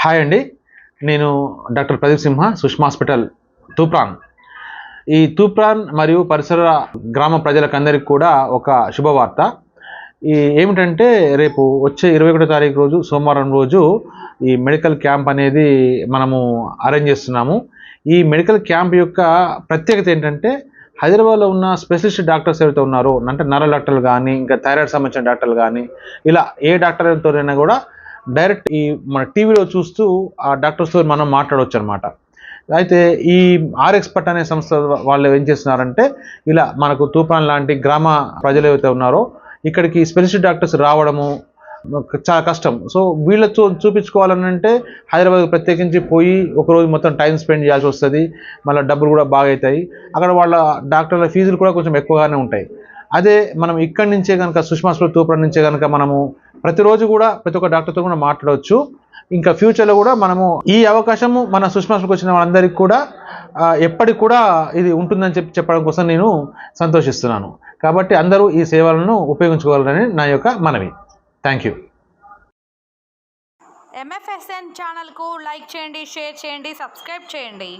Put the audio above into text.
Hi అండి. నేను doctor Pradeep Simha Sushma hospital Toopran. ఈ తూప్రాన్ మరియు పరిసర గ్రామ ప్రజలకందరికీ కూడా ఒక శుభవార్త. ఈ ఏమిటంటే రేపు వచ్చే ఇరవై ఒకటో తారీఖు రోజు సోమవారం రోజు ఈ మెడికల్ క్యాంప్ అనేది మనము అరేంజ్ చేస్తున్నాము. ఈ మెడికల్ క్యాంప్ యొక్క ప్రత్యేకత ఏంటంటే హైదరాబాద్లో ఉన్న స్పెషలిస్ట్ డాక్టర్స్ ఎవరైతే ఉన్నారో అంటే నర డాక్టర్లు కానీ ఇంకా థైరాయిడ్ సంబంధించిన డాక్టర్లు కానీ ఇలా ఏ డాక్టర్తోనైనా కూడా డైరెక్ట్ ఈ మన టీవీలో చూస్తూ ఆ డాక్టర్స్తో మనం మాట్లాడవచ్చు అనమాట అయితే ఈ ఆర్ఎక్స్పర్ట్ అనే సంస్థ వాళ్ళు ఏం చేస్తున్నారంటే ఇలా మనకు తూఫాన్ లాంటి గ్రామ ప్రజలు ఏవైతే ఉన్నారో ఇక్కడికి స్పెషలిస్ట్ డాక్టర్స్ రావడము చాలా కష్టం. సో వీళ్ళతో చూపించుకోవాలని అంటే హైదరాబాద్ ప్రత్యేకించి పోయి ఒకరోజు మొత్తం టైం స్పెండ్ చేయాల్సి వస్తుంది. మళ్ళీ డబ్బులు కూడా బాగా అవుతాయి అక్కడ వాళ్ళ డాక్టర్ల ఫీజులు కూడా కొంచెం ఎక్కువగానే ఉంటాయి. అదే మనం ఇక్కడి నుంచే కనుక సుష్మా హాస్పిటల్ నుంచే కనుక మనము ప్రతిరోజు కూడా ప్రతి ఒక్క డాక్టర్తో కూడా మాట్లాడవచ్చు. ఇంకా ఫ్యూచర్లో కూడా మనము ఈ అవకాశము మన సుష్మా వచ్చిన వాళ్ళందరికీ కూడా ఎప్పటికి కూడా ఇది ఉంటుందని చెప్పి చెప్పడం కోసం నేను సంతోషిస్తున్నాను. కాబట్టి అందరూ ఈ సేవలను ఉపయోగించుకోవాలని నా యొక్క మనవి. Thank you. ఎంఎఫ్ఎస్ఎన్ ఛానల్కు లైక్ చేయండి షేర్ చేయండి సబ్స్క్రైబ్ చేయండి.